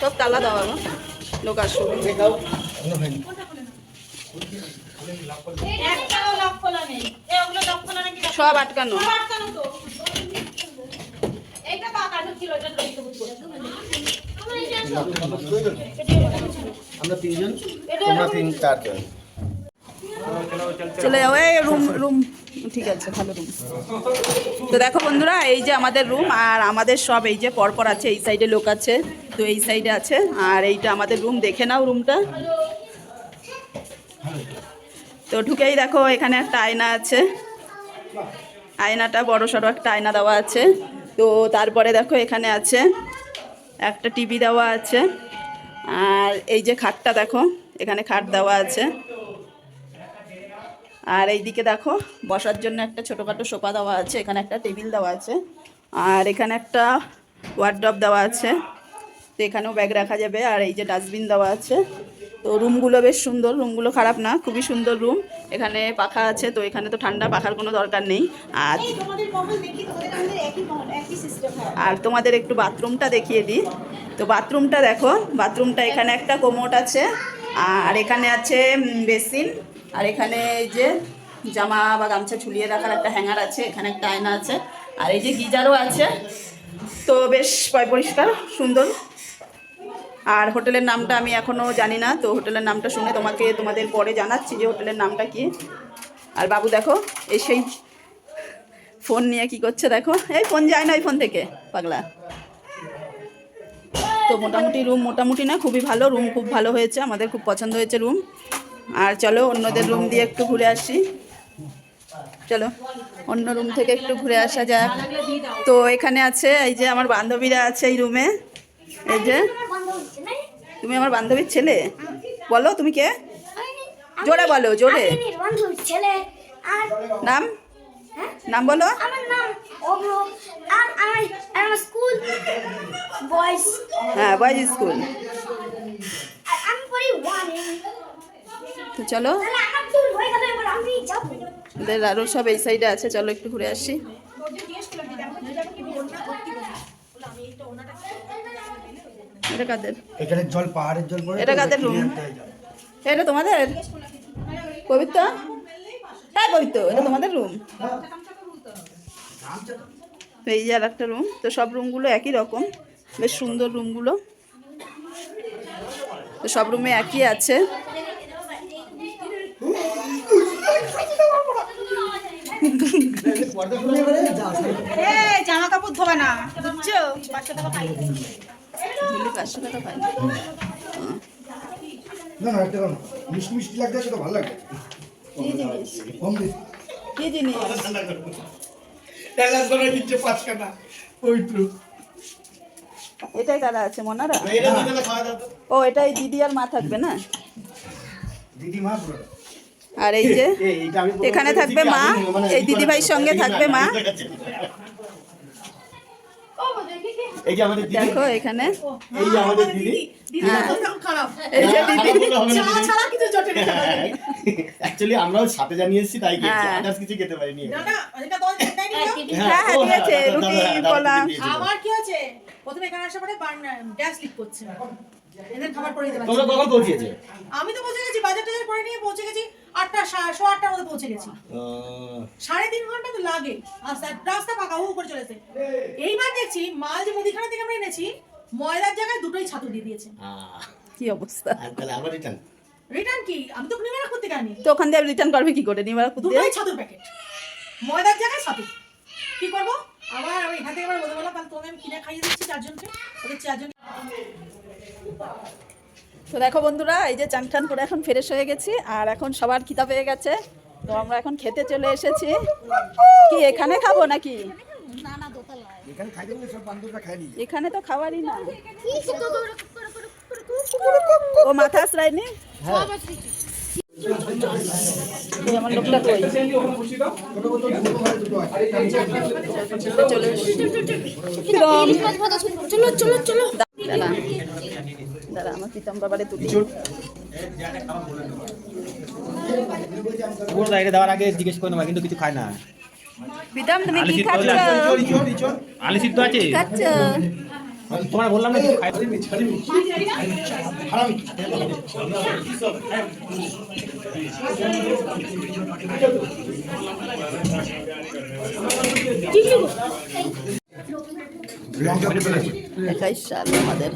সব তালা দেওয়া গো লোক আসবে সব আটকানো। আমরা তিনজন তোমরা তিন চারজন। চলে যাও। এই রুম রুম। ঠিক আছে, ভালো রুম তো দেখো বন্ধুরা, এই যে আমাদের রুম আর আমাদের সব এই যে পরপর আছে, এই সাইডে লোক আছে, তো এই সাইডে আছে। আর এইটা আমাদের রুম দেখে নাও রুমটা তো ঢুকেই দেখো, এখানে একটা আয়না আছে। আয়নাটা বড় সড়ো একটা আয়না দেওয়া আছে। তো তারপরে দেখো, এখানে আছে একটা টিভি দেওয়া আছে। আর এই যে খাটটা দেখো, এখানে খাট দেওয়া আছে। আর এইদিকে দেখো বসার জন্য একটা ছোটোখাটো সোফা দেওয়া আছে এখানে একটা টেবিল দেওয়া আছে আর এখানে একটা ওয়ার্ড্রপ দেওয়া আছে তো এখানেও ব্যাগ রাখা যাবে আর এই যে ডাস্টবিন দেওয়া আছে তো রুমগুলো বেশ সুন্দর রুমগুলো খারাপ না খুবই সুন্দর রুম এখানে পাখা আছে তো এখানে তো ঠান্ডা পাখার কোনো দরকার নেই আর আর তোমাদের একটু বাথরুমটা দেখিয়ে দিই তো বাথরুমটা দেখো বাথরুমটা এখানে একটা কোমোট আছে আর এখানে আছে বেসিন আর এখানে এই যে জামা বা গামছা ঝুলিয়ে রাখার একটা হ্যাঙ্গার আছে, এখানে একটা আয়না আছে। আর এই যে গিজারও আছে। তো বেশ পরিষ্কার, সুন্দর। আর হোটেলের নামটা আমি এখনও জানি না, তো হোটেলের নামটা শুনে তোমাকে, তোমাদের পরে জানাচ্ছি যে হোটেলের নামটা কি। আর বাবু দেখো, এই সেই ফোন নিয়ে কি করছে দেখো। এই ফোন যায় না ওই ফোন থেকে, পাগলা। তো মোটামুটি রুম মোটামুটি না, খুবই ভালো। রুম খুব ভালো হয়েছে, আমাদের খুব পছন্দ হয়েছে রুম আর চলো অন্যদের রুম দিয়ে একটু ঘুরে আসি। চলো অন্য রুম থেকে একটু ঘুরে আসা যাক। তো এখানে আছে এই যে আমার বান্ধবীরা আছে এই রুমে এই যে তুমি আমার বান্ধবীর ছেলে? বলো তুমি কে? জোরে বলো জোরে। নাম? নাম বলো। হ্যাঁ বয়েজ স্কুল আর আমি পড়ি ওয়ানে তো চলো। ওদের আরও সব এই সাইডে আছে চলো একটু ঘুরে আসি। এটা কাদের? এখানে জল পাহাড়ের জল পড়ে এটা কাদের room? এটা তোমাদের? পবিত্র? হ্যাঁ পবিত্র এটা তোমাদের রুম এই যে আর একটা রুম তো সব রুমগুলো একই রকম বেশ সুন্দর রুমগুলো তো সব রুমে একই আছে। জামা কাপড় ধোবা না। বুঝছ? পাঁচশো টাকা পাই। পাঁচশো টাকা পাই। না না একটা মিষ্টি মিষ্টি লাগছে সেটা ভালো লাগে। কম বেশি কি জিনিস এলাচ করে দিচ্ছে পাঁচ কাটা। পবিত্র। এটাই কারা আছে মনারা? ও এটাই দিদি আর মা থাকবে না? দিদি মা পুরো। আর এই যে এখানে থাকবে মা মানে এই দিদিভাইয়ের সঙ্গে থাকবে মা। দেখো এখানে। আমরাও সাথে জানিয়ে এসেছি তাই কিছু খেতে পারিনি? হ্যাঁ দিয়েছে রুটি কলা। কি হয়েছে? প্রথমে এখানে আসার পরে গ্যাস লিক করছে। এদের খাবার পরে দিতে পারছি তোমরা কখন পৌঁছেছে? আমি তো পৌঁছে গেছি বাজার টাজার পরে নিয়ে পৌঁছে গেছি। আটটা সা- সোয়া আটটার মধ্যে পৌঁছে গেছি। সাড়ে তিন ঘণ্টা তো লাগে। রাস্তা রাস্তা পাকা হু করে চলেছে। এইবার দেখছি মাল যে মুদিখানা থেকে আমরা এনেছি ময়দার জায়গায় দুটোই ছাতু দিয়ে দিয়েছে। কি অবস্থা? তাহলে আবার রিটার্ন রিটার্ন কি? আমি তো নিমেরা করতে গেছি তো ওখান দিয়ে রিটার্ন করবে কি করে? নিবার কুত্তে দুটোই ছাতুর প্যাকেট ময়দার জায়গায় ছাতু। কি করব? আবার আমি এখান থেকে আবার বলে বললাম তাহলে তোমাকে আমি কিনে খাইয়ে দিচ্ছি চারজনকে। ওদের চারজন তো দেখো বন্ধুরা এই যে চান টান করে এখন ফ্রেশ হয়ে গেছি আর এখন সবার খিদা পেয়ে গেছে। তো আমরা এখন খেতে চলে এসেছি। কি এখানে খাব নাকি? এখানে তো খাবারই না। ও মাথা আশ্রয়নি এই আমার লোকটা কই। চলো চলো চলো দাঁড়া আমার প্রীতম বাবারে তুলি ওর বাইরে দেওয়ার আগে জিজ্ঞেস করে নেবা কিন্তু কিছু খায় না। প্রীতম তুমি কি খাচ্ছ? আলি সিদ্ধ আছে? খাচ্ছ? তোমার বললাম না কিছু খাই এটাই সাল আমাদের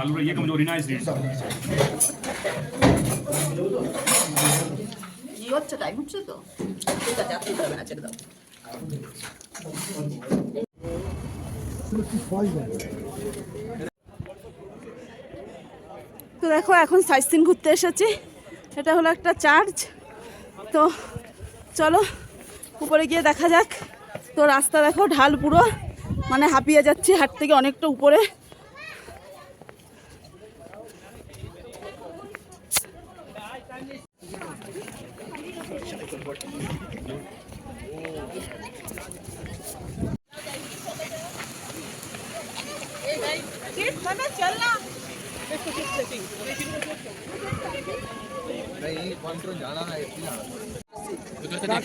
आलू ये कमजोरी ना इसलिए কি হচ্ছে টাইম হচ্ছে তো ঠিক আছে আর তুলতে হবে না ছেড়ে দাও তো দেখো এখন সাইট সিন ঘুরতে এসেছি এটা হলো একটা চার্চ তো চলো, উপরে গিয়ে দেখা যাক। তো রাস্তা দেখো, ঢাল পুরো। মানে হাঁপিয়ে যাচ্ছি হাট থেকে অনেকটা উপরে। एक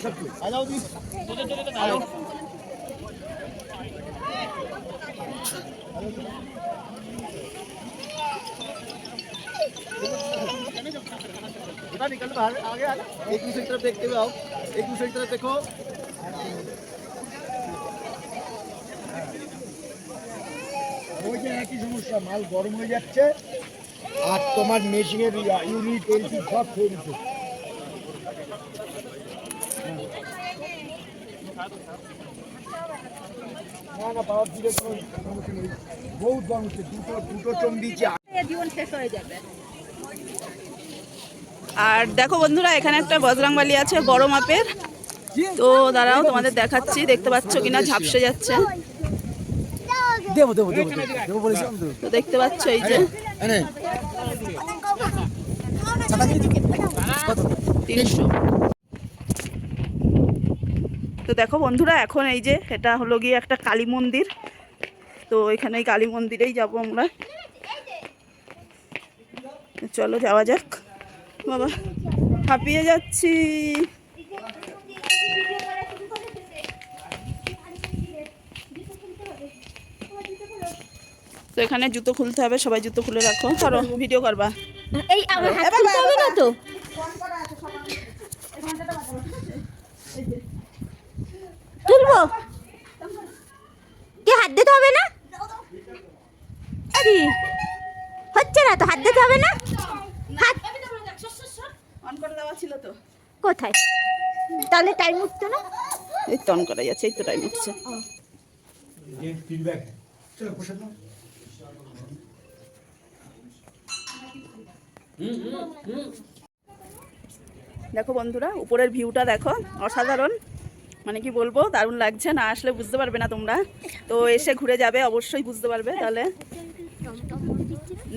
दूसरे की तरफ देखते हुए आओ एक दूसरे की तरफ देखो ওই যে একই সমস্যা মাল গরম হয়ে যাচ্ছে আর তোমার মেশিনের ইউনিট এলপি সব খেয়ে দিচ্ছে আর দেখো বন্ধুরা, এখানে একটা বজরাংবালি আছে, বড় মাপের। তো দাঁড়াও, তোমাদের দেখাচ্ছি, দেখতে পাচ্ছ কিনা, ঝাপসে যাচ্ছে। তো দেখতে পাচ্ছ এই যে। তিনশো। তো দেখো বন্ধুরা এখন এই যে এটা হলো গিয়ে একটা কালী মন্দির। তো এখানে এই কালী মন্দিরেই যাব আমরা। চলো যাওয়া যাক। বাবা হাঁপিয়ে যাচ্ছি। তো এখানে জুতো খুলতে হবে সবাই জুতো খুলে রাখো। করো ভিডিও করবা। এই আমার হাত তুলতে হবে না তো? তুলবো কি হাত দিতে হবে না? হচ্ছে না তো হাত দিতে হবে না? হাত ছিল তো। কোথায়? তাহলে টাইম উঠতো না? এই তো অন করা যাচ্ছে এই তো টাইম উঠছে। দেখো বন্ধুরা উপরের ভিউটা দেখো অসাধারণ। মানে কি বলব দারুণ লাগছে না আসলে বুঝতে পারবে না তোমরা। তো এসে ঘুরে যাবে অবশ্যই বুঝতে পারবে তাহলে।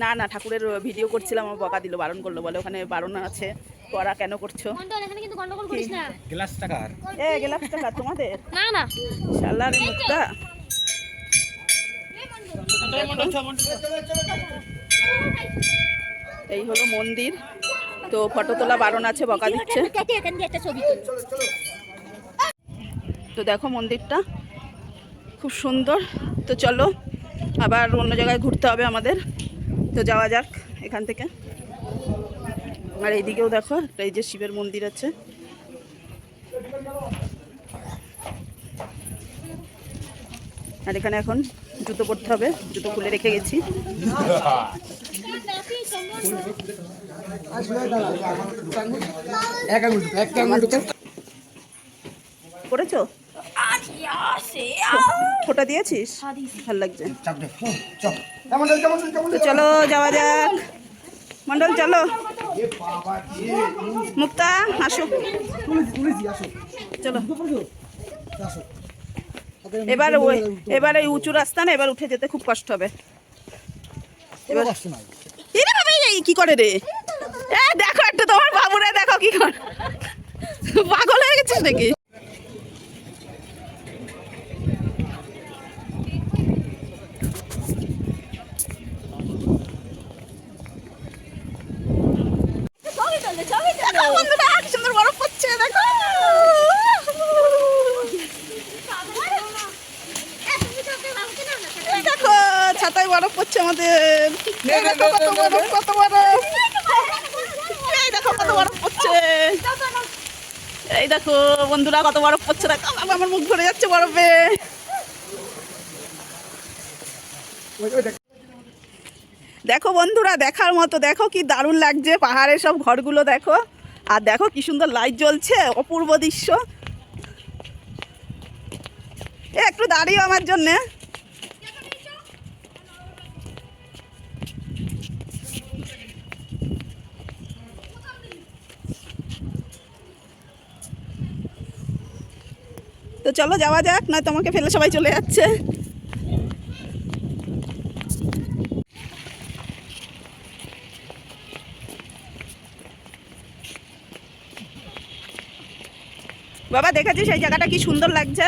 না না ঠাকুরের ভিডিও করছিলাম আমার বকা দিল বারণ করল বলে ওখানে বারণ আছে করা কেন করছ? এখানে কিন্তু গন্ডগোল করিস না। গ্লাস টাকার এ গেলাম টাকা তোমাদের? না না। শালার মুখটা এই হলো মন্দির তো ফটো তোলা বারণ আছে বকা দিচ্ছে। ছবি তো দেখো মন্দিরটা খুব সুন্দর। তো চলো আবার অন্য জায়গায় ঘুরতে হবে আমাদের। তো যাওয়া যাক এখান থেকে। আর এইদিকেও দেখো একটা এই যে শিবের মন্দির আছে। আর এখানে এখন জুতো পরতে হবে জুতো খুলে রেখে গেছি। এক ফোটা দিয়েছিস? ভালো লাগছে। হুম, চল। তো যাওয়া যাক। মন্ডল চলো। মুক্তা আসো। চলো। এবার ওই এবার এই উঁচু রাস্তা না এবার উঠে যেতে খুব কষ্ট হবে। এই কি করে রে? এ দেখো একটা তোমার বাবুরে দেখো কি করে। পাগল হয়ে গেছিস নাকি? এই দেখো বন্ধুরা, কত পড়ছে দেখো, আমার মুখ যাচ্ছে বরফে। দেখো বন্ধুরা, দেখার মতো, দেখো কি দারুণ লাগছে। পাহাড়ের সব ঘরগুলো দেখো। আর দেখো কি সুন্দর লাইট জ্বলছে, অপূর্ব দৃশ্য। একটু দাঁড়িয়ে আমার জন্যে। চলো যাওয়া যাক, নয় তোমাকে ফেলে সবাই চলে যাচ্ছে। বাবা, দেখেছিস সেই জায়গাটা কি সুন্দর লাগছে?